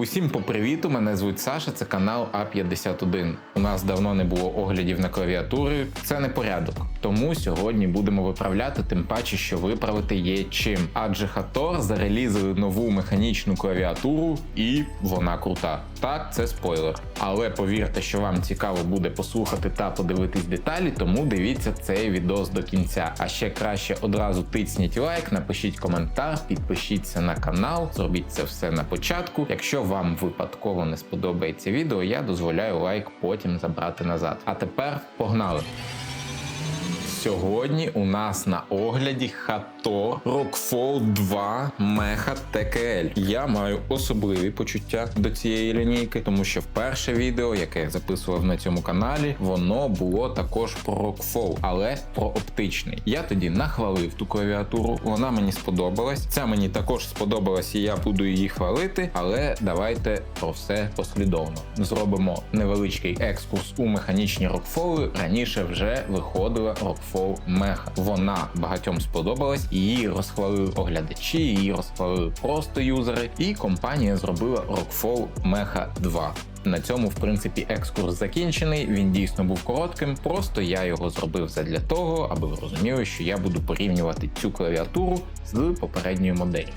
Усім по привіту! Мене звуть Саша. Це канал А51. У нас давно не було оглядів на клавіатури. Це не порядок. Тому сьогодні будемо виправляти, тим паче, що виправити є чим. Адже Хатор зарелізили нову механічну клавіатуру, і вона крута. Так, це спойлер. Але повірте, що вам цікаво буде послухати та подивитись деталі, тому дивіться цей відос до кінця. А ще краще одразу тисніть лайк, напишіть коментар, підпишіться на канал, зробіть це все на початку. Якщо вам випадково не сподобається відео, я дозволяю лайк потім забрати назад. А тепер погнали! Сьогодні у нас на огляді Хато Rockfall 2 Mecha TKL. Я маю особливі почуття до цієї лінійки, тому що вперше відео, яке я записував на цьому каналі, воно було також про Rockfall, але про оптичний. Я тоді нахвалив ту клавіатуру, вона мені сподобалась. Ця мені також сподобалась, і я буду її хвалити. Але давайте про все послідовно. Зробимо невеличкий екскурс у механічні Rockfall. Раніше вже виходила Rockfall Mecha. Вона багатьом сподобалась, її розхвалили оглядачі, її розхвалили просто юзери, і компанія зробила Rockfall Mecha 2. На цьому, в принципі, екскурс закінчений. Він дійсно був коротким. Просто я його зробив задля того, аби ви розуміли, що я буду порівнювати цю клавіатуру з попередньою моделлю.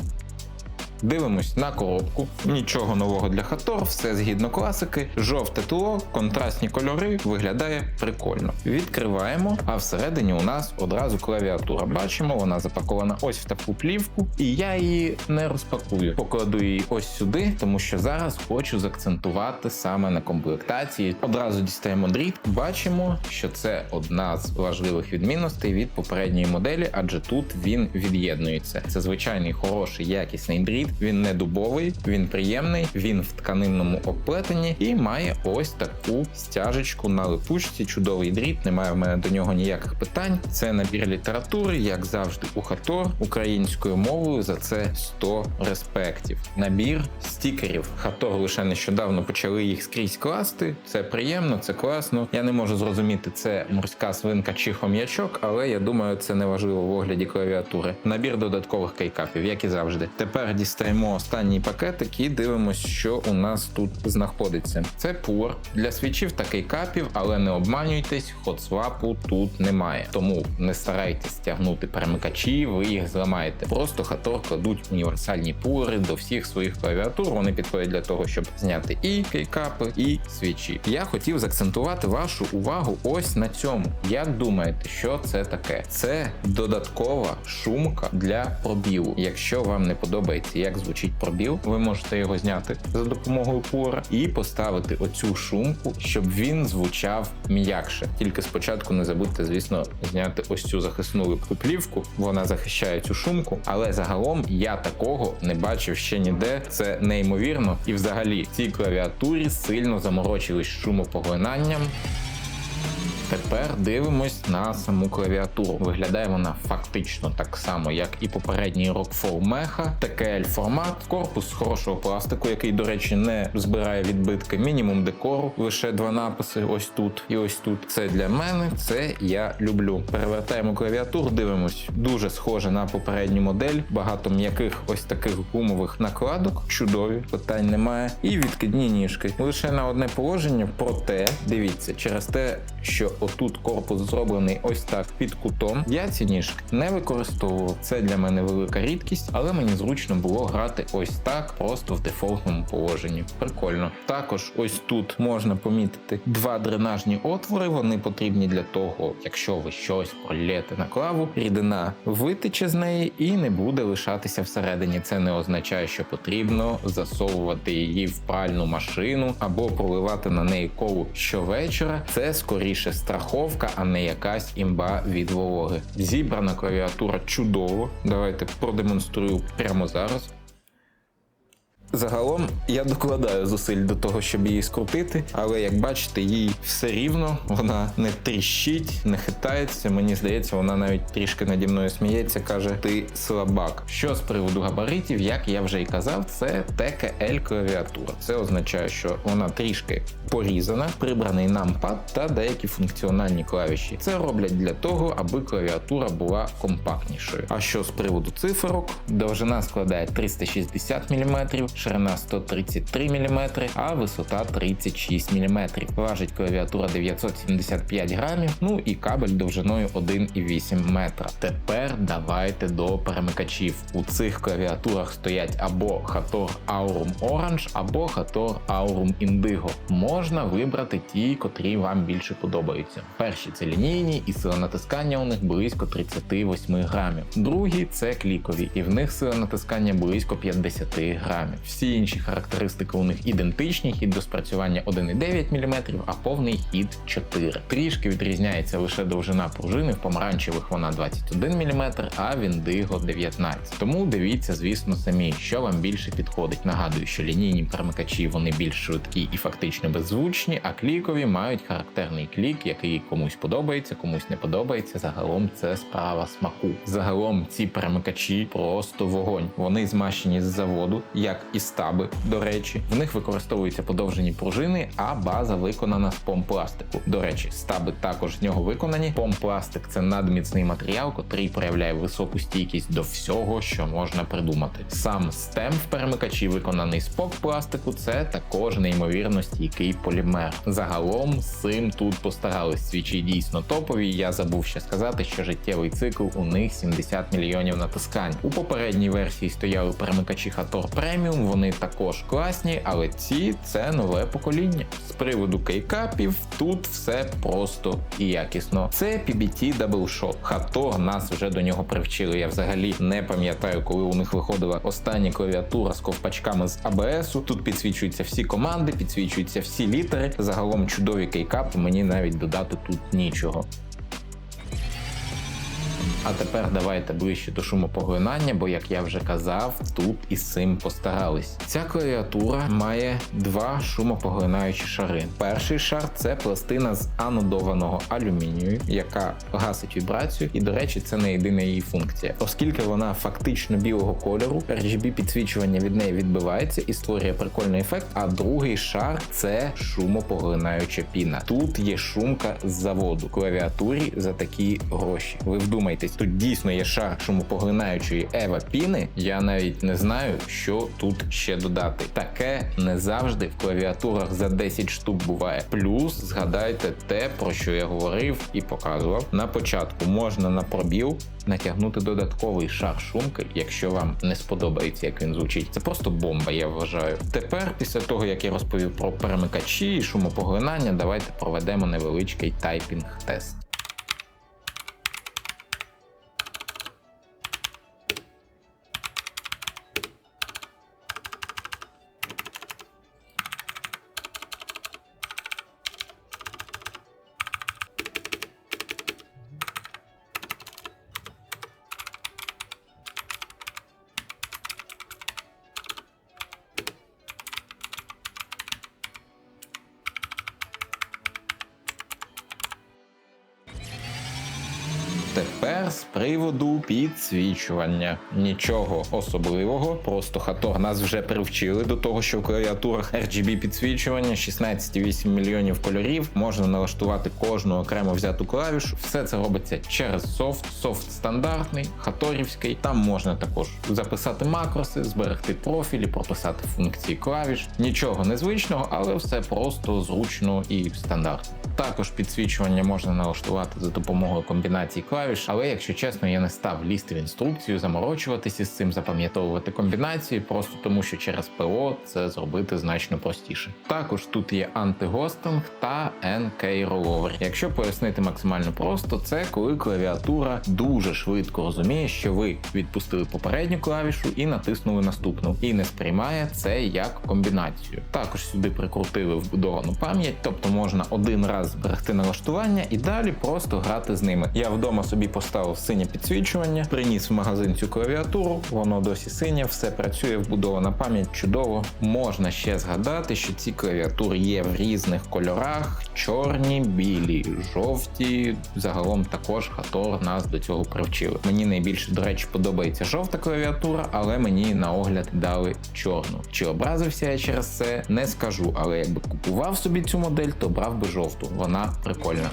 Дивимось на коробку. Нічого нового для Хатор, все згідно класики. Жовте тло, контрастні кольори, виглядає прикольно. Відкриваємо, а всередині у нас одразу клавіатура. Бачимо, вона запакована ось в таку плівку, і я її не розпакую. Покладу її ось сюди, тому що зараз хочу заакцентувати саме на комплектації. Одразу дістаємо дріт. Бачимо, що це одна з важливих відмінностей від попередньої моделі, адже тут він від'єднується. Це звичайний хороший якісний дріт. Він не дубовий, він приємний, він в тканинному оплетенні і має ось таку стяжечку на липучці. Чудовий дріт, немає в мене до нього ніяких питань. Це набір літератури, як завжди, у Хатор українською мовою. За це 100 респектів. Набір стікерів. Хатор лише нещодавно почали їх скрізь класти. Це приємно, це класно. Я не можу зрозуміти, це морська свинка чи хом'ячок, але я думаю, це не важливо в огляді клавіатури. Набір додаткових кейкапів, як і завжди. Тепер дістаємо останній пакетик і дивимося, що у нас тут знаходиться. Це пур для свічів та кейкапів, але не обманюйтесь, хотсвапу тут немає. Тому не старайтесь тягнути перемикачі, ви їх зламаєте. Просто хатор кладуть універсальні пури до всіх своїх клавіатур. Вони підходять для того, щоб зняти і кейкапи, і свічі. Я хотів заакцентувати вашу увагу ось на цьому. Як думаєте, що це таке? Це додаткова шумка для пробілу. Якщо вам не подобається, як звучить пробіл, ви можете його зняти за допомогою пура і поставити оцю шумку, щоб він звучав м'якше. Тільки спочатку не забудьте, звісно, зняти ось цю захисну плівку. Вона захищає цю шумку, але загалом я такого не бачив ще ніде. Це неймовірно. І взагалі цій клавіатурі сильно заморочились шумопоглинанням. Тепер дивимось на саму клавіатуру. Виглядає вона фактично так само, як і попередній Rockfall Mecha. TKL формат, корпус хорошого пластику, який, до речі, не збирає відбитки. Мінімум декору, лише два написи. Ось тут і ось тут. Це для мене, це я люблю. Перевертаємо клавіатуру, дивимось. Дуже схоже на попередню модель. Багато м'яких ось таких гумових накладок. Чудові, питань немає. І відкидні ніжки. Лише на одне положення, проте дивіться, через те, що отут корпус зроблений ось так під кутом. Я ці ніжки не використовував. Це для мене велика рідкість, але мені зручно було грати ось так, просто в дефолтному положенні. Прикольно. Також ось тут можна помітити два дренажні отвори. Вони потрібні для того, якщо ви щось пролєте на клаву, рідина витече з неї і не буде лишатися всередині. Це не означає, що потрібно засовувати її в пральну машину або проливати на неї колу щовечора. Це скоріше страховка, а не якась імба від вологи. Зібрана клавіатура чудово. Давайте продемонструю прямо зараз. Загалом я докладаю зусиль до того, щоб її скрутити, але як бачите, їй все рівно, вона не тріщить, не хитається. Мені здається, вона навіть трішки наді мною сміється, каже: ти слабак. Що з приводу габаритів, як я вже і казав, це TKL клавіатура. Це означає, що вона трішки порізана, прибраний нампад та деякі функціональні клавіші. Це роблять для того, аби клавіатура була компактнішою. А що з приводу циферок, довжина складає 360 мм, ширина 133 мм, а висота 36 мм. Важить клавіатура 975 грамів, ну і кабель довжиною 1,8 метра. Тепер давайте до перемикачів. У цих клавіатурах стоять або Hator Aurum Orange, або Hator Aurum Indigo. Можна вибрати ті, котрі вам більше подобаються. Перші це лінійні, і сила натискання у них близько 38 грамів. Другі це клікові, і в них сила натискання близько 50 грамів. Всі інші характеристики у них ідентичні, хід до спрацювання 1,9 мм, а повний хід 4. Трішки відрізняється лише довжина пружини, в помаранчевих вона 21 мм, а в індиго 19. Тому дивіться, звісно, самі, що вам більше підходить. Нагадую, що лінійні перемикачі вони більш швидкі і фактично беззвучні, а клікові мають характерний клік, який комусь подобається, комусь не подобається. Загалом це справа смаку. Загалом ці перемикачі просто вогонь. Вони змащені з заводу, як і стаби. До речі, в них використовуються подовжені пружини, а база виконана з помпластику. До речі, стаби також з нього виконані. Помпластик це надміцний матеріал, котрий проявляє високу стійкість до всього, що можна придумати. Сам стем в перемикачі виконаний з пластику. Це також неймовірно стійкий полімер. Загалом з цим тут постарались свічі дійсно топові. Я забув ще сказати, що життєвий цикл у них 70 мільйонів натискань. У попередній версії стояли перемикачі Hator Premium, вони також класні, але ці це нове покоління. З приводу кейкапів тут все просто і якісно. Це PBT Double Shot. Hator нас вже до нього привчили. Я взагалі не пам'ятаю, коли у них виходила остання клавіатура з ковпачками з ABS. Тут підсвічуються всі команди, підсвічуються всі літери. Загалом чудові кейкапи, мені навіть додати тут нічого. А тепер давайте ближче до шумопоглинання, бо як я вже казав, тут із цим постарались. Ця клавіатура має два шумопоглинаючі шари. Перший шар це пластина з анодованого алюмінію, яка гасить вібрацію, і, до речі, це не єдина її функція. Оскільки вона фактично білого кольору, RGB підсвічування від неї відбивається і створює прикольний ефект. А другий шар це шумопоглинаюча піна. Тут є шумка з заводу клавіатурі за такі гроші. Ви вдумайтесь, тут дійсно є шар шумопоглинаючої Ева піни. Я навіть не знаю, що тут ще додати. Таке не завжди в клавіатурах за 10 штук буває. Плюс згадайте те, про що я говорив і показував. На початку можна на пробіл натягнути додатковий шар шумки, якщо вам не сподобається, як він звучить. Це просто бомба, я вважаю. Тепер, після того як я розповів про перемикачі і шумопоглинання, давайте проведемо невеличкий тайпінг-тест. Тепер з приводу підсвічування. Нічого особливого, просто Хатор нас вже привчили до того, що в клавіатурах RGB підсвічування 16,8 мільйонів кольорів. Можна налаштувати кожну окремо взяту клавішу. Все це робиться через софт. Софт стандартний, хаторівський. Там можна також записати макроси, зберегти профілі, прописати функції клавіш. Нічого незвичного, але все просто зручно і стандартно. Також підсвічування можна налаштувати за допомогою комбінацій клавіш, але якщо чесно, я не став лізти в інструкцію, заморочуватися з цим, запам'ятовувати комбінації, просто тому що через ПО це зробити значно простіше. Також тут є антигостинг та NK Rollover. Якщо пояснити максимально просто, це коли клавіатура дуже швидко розуміє, що ви відпустили попередню клавішу і натиснули наступну, і не сприймає це як комбінацію. Також сюди прикрутили вбудовану пам'ять, тобто можна один раз зберегти налаштування і далі просто грати з ними. Я вдома собі поставив синє підсвічування, приніс в магазин цю клавіатуру, воно досі синє, все працює, вбудована пам'ять чудово. Можна ще згадати, що ці клавіатури є в різних кольорах: чорні, білі, жовті. Загалом також Хатор нас до цього привчили. Мені найбільше, до речі, подобається жовта клавіатура, але мені на огляд дали чорну. Чи образився я через це, не скажу, але якби купував собі цю модель, то брав би жовту. Вона прикольна.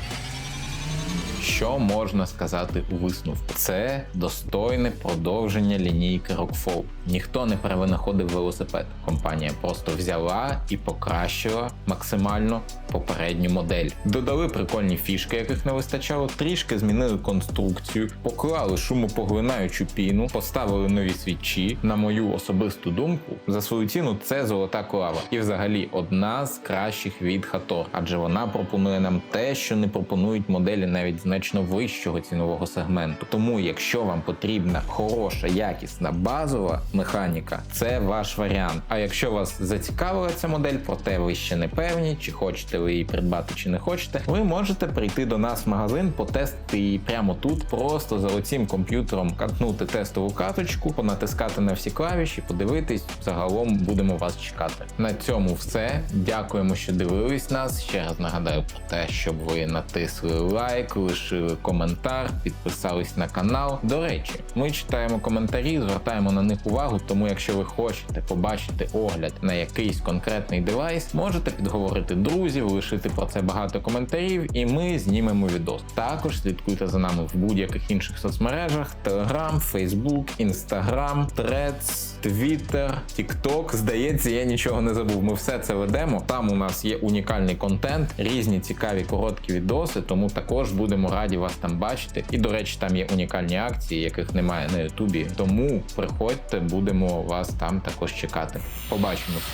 Що можна сказати у висновку? Це достойне продовження лінійки Rockfall. Ніхто не перевинаходив велосипед. Компанія просто взяла і покращила максимально попередню модель. Додали прикольні фішки, яких не вистачало, трішки змінили конструкцію, поклали шумопоглинаючу піну, поставили нові свічі. На мою особисту думку, за свою ціну це золота клава. І взагалі одна з кращих від Хатор, адже вона пропонує нам те, що не пропонують моделі навіть значно вищого цінового сегменту. Тому, якщо вам потрібна хороша, якісна базова механіка, це ваш варіант. А якщо вас зацікавила ця модель, проте ви ще не певні, чи хочете ви її придбати, чи не хочете, ви можете прийти до нас в магазин, потестити її прямо тут, просто за оцім комп'ютером катнути тестову карточку, понатискати на всі клавіші, подивитись. Загалом будемо вас чекати. На цьому все. Дякуємо, що дивились нас. Ще раз нагадаю про те, щоб ви натисли лайк, лишили коментар, підписались на канал. До речі, ми читаємо коментарі, звертаємо на них увагу. Тому, якщо ви хочете побачити огляд на якийсь конкретний девайс, можете підговорити друзів, лишити про це багато коментарів, і ми знімемо відос. Також слідкуйте за нами в будь-яких інших соцмережах: Telegram, Facebook, Instagram, Threads, Twitter, TikTok. Здається, я нічого не забув. Ми все це ведемо. Там у нас є унікальний контент, різні цікаві короткі відоси, тому також будемо раді вас там бачити. І до речі, там є унікальні акції, яких немає на Ютубі. Тому приходьте, будемо вас там також чекати. Побачимось.